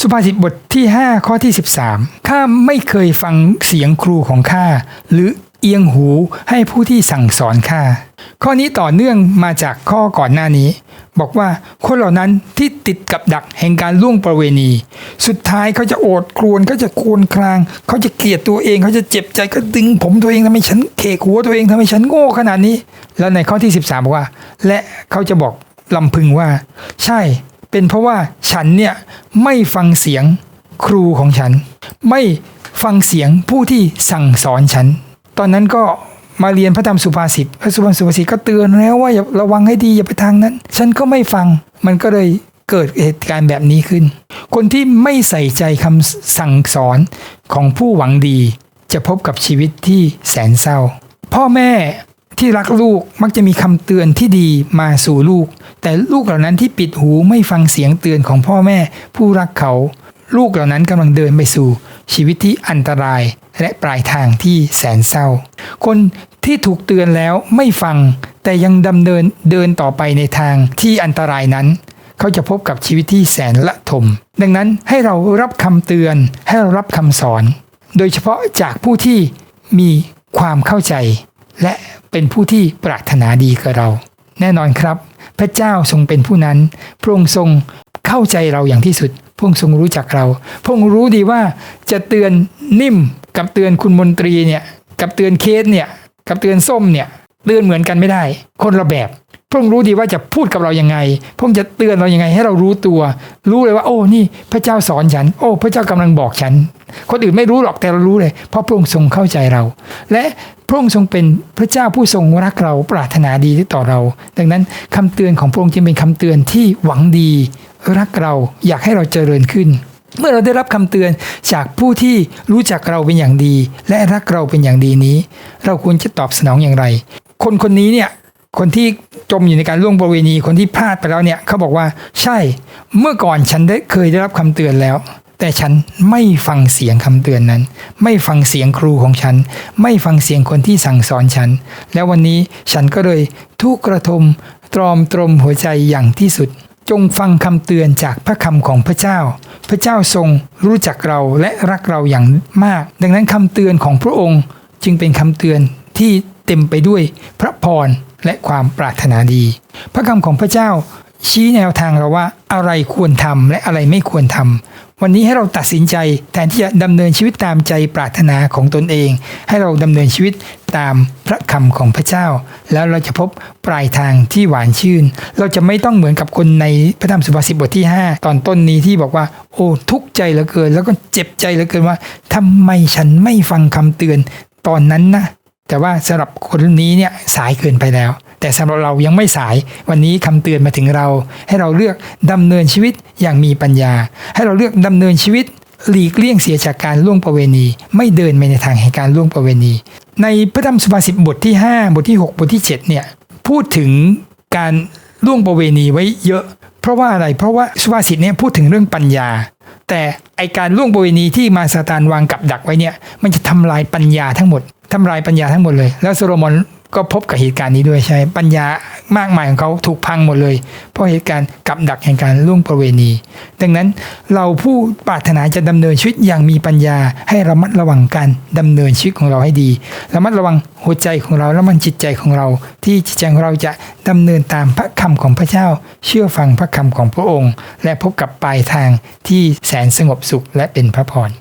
สุภาษิตบทที่ 5 ข้อที่ 13 ข้าไม่เคยฟังเสียงครูของข้าหรือเอียงหูให้ผู้ที่สั่งสอนข้าข้อนี้ต่อเนื่องมาจากข้อก่อนหน้านี้ บอกว่าคนเหล่านั้นที่ติดกับดักแห่งการล่วงประเวณี สุดท้ายเขาจะโอดครวญเขาจะโครวญคราง เขาจะเกลียดตัวเองเขาจะเจ็บใจก็ดึงผมตัวเองทำไมฉันเคกหัวตัวเองทำไมฉันโง่ขนาดนี้ แล้วในข้อที่ 13บอกว่า และเขาจะบอกลำพึงว่า ใช่ เป็นเพราะว่าฉันเนี่ยไม่ฟังเสียงครูของฉัน ไม่ฟังเสียงผู้ที่สั่งสอนฉัน ตอนนั้นก็มาเรียนพระธรรมสุภาษิตพระสุภาษิตสุภาษิตก็เตือนแล้วว่าอย่าระวังให้ดีอย่าไปทางนั้น ฉันก็ไม่ฟังมันก็เลยเกิดเหตุการณ์แบบนี้ขึ้น คนที่ไม่ใส่ใจคำสั่งสอนของผู้หวังดี จะพบกับชีวิตที่แสนเศร้า พ่อแม่ที่รักลูกมักจะมีคำเตือนที่ดีมาสู่ลูก แต่ลูกเหล่านั้นที่ปิดหูไม่ฟังเสียงเตือนของพ่อแม่ ผู้รักเขา ลูกเหล่านั้นกำลังเดินไปสู่ ชีวิตที่อันตรายและปลายทางที่แสนเศร้า คนที่ถูกเตือนแล้วไม่ฟัง แต่ยังดำเนินเดินต่อไปในทางที่อันตรายนั้น เขาจะพบกับชีวิตที่แสนละทม ดังนั้นให้เรารับคำเตือนให้เรารับคำสอน โดยเฉพาะจากผู้ที่มีความเข้าใจ และเป็นผู้ที่ปรารถนาดีกับเรา แน่นอนครับ พระเจ้าทรงเป็นผู้นั้น พระองค์ทรงเข้าใจเราอย่างที่สุด พระองค์ทรงรู้จักเรา พระองค์รู้ดีว่าจะเตือนนิ่มกับเตือนคุณมนตรีเนี่ย กับเตือนเคสเนี่ย กับเตือนส้มเนี่ย เตือนเหมือนกันไม่ได้ คนละแบบ พระองค์รู้ดีว่าจะพูดกับเรายังไง พระองค์จะเตือนเรายังไงให้เรารู้ตัว รู้เลยว่า โอ้ นี่ พระเจ้าสอนฉัน โอ้ พระเจ้ากำลังบอกฉัน คนอื่นไม่รู้หรอกแต่เรารู้เลย เพราะพระองค์ทรงเข้าใจเรา และพระองค์ทรงเป็นพระเจ้าผู้ทรงรักเราปรารถนาดีต่อเรา ดังนั้นคำเตือนของพระองค์จึงเป็นคำเตือนที่หวังดี รักเราอยากให้เราเจริญขึ้น เมื่อเราได้รับคำเตือนจากผู้ที่รู้จักเราเป็นอย่างดี และรักเราเป็นอย่างดีนี้ เราควรจะตอบสนองอย่างไร คนคนนี้เนี่ยคนที่จมอยู่ในการล่วงประเวณีคนที่พลาดไปแล้วเนี่ยเขาบอกว่าใช่เมื่อก่อนฉันได้เคยได้รับคำเตือนแล้ว แต่ฉันไม่ฟังเสียงคำเตือนนั้น ไม่ฟังเสียงครูของฉัน ไม่ฟังเสียงคนที่สั่งสอนฉัน แล้ววันนี้ฉันก็เลยทุกกระทมตรอมตรมหัวใจอย่างที่สุด จงฟังคำเตือนจากพระคำของพระเจ้า พระเจ้าทรงรู้จักเราและรักเราอย่างมาก ดังนั้นคำเตือนของพระองค์จึงเป็นคำเตือนที่เต็มไปด้วยพระพรและความปรารถนาดี พระคำของพระเจ้าชี้แนวทางเราว่าอะไรควรทำและอะไรไม่ควรทำ วันนี้ให้เราตัดสินใจแทนที่จะดำเนินชีวิตตามใจปรารถนาของตนเอง ให้เราดำเนินชีวิตตามพระคำของพระเจ้า แล้วเราจะพบปลายทางที่หวานชื่น เราจะไม่ต้องเหมือนกับคนในพระธรรมสุภาษิตบทที่ 5 ตอนต้นนี้ที่บอกว่า โอ้ทุกข์ใจเหลือเกิน แล้วก็เจ็บใจเหลือเกินว่าทำไมฉันไม่ฟังคำเตือนตอนนั้นนะแต่ว่าสำหรับคนนี้เนี่ยสายเกินไปแล้ว แต่สำหรับเรายังไม่สายวันนี้คำเตือนมาถึงเรา ให้เราเลือกดำเนินชีวิตอย่างมีปัญญา ให้เราเลือกดำเนินชีวิตหลีกเลี่ยงเสียจากการล่วงประเวณี ไม่เดินไปในทางแห่งการล่วงประเวณี ในพระธรรมสุภาษิตบทที่ 5 บทที่ 6 บทที่ 7 เนี่ย พูดถึงการล่วงประเวณีไว้เยอะ เพราะว่าอะไรเพราะว่าสุภาษิตเนี่ยพูดถึงเรื่องปัญญา แต่ไอการล่วงประเวณีที่มาซาตานวางกับดักไว้เนี่ยมันจะทำลายปัญญาทั้งหมดทำลายปัญญาทั้งหมดเลย แล้วโซโลมอน ก็พบกับเหตุการณ์นี้ด้วยใช่ ปัญญามากมายของเขาถูกพังหมดเลย เพราะเหตุการณ์กับดักแห่งการล่วงประเวณี ดังนั้นเราผู้ปรารถนาจะดำเนินชีวิตอย่างมีปัญญาให้ระมัดระวังการดำเนินชีวิตของเราให้ดี ระมัดระวังหัวใจของเราและมันจิตใจของเรา ที่จิตใจของเราจะดำเนินตามพระคำของพระเจ้า เชื่อฟังพระคำของพระองค์ และพบกับปลายทางที่แสนสงบสุขและเป็นพระพร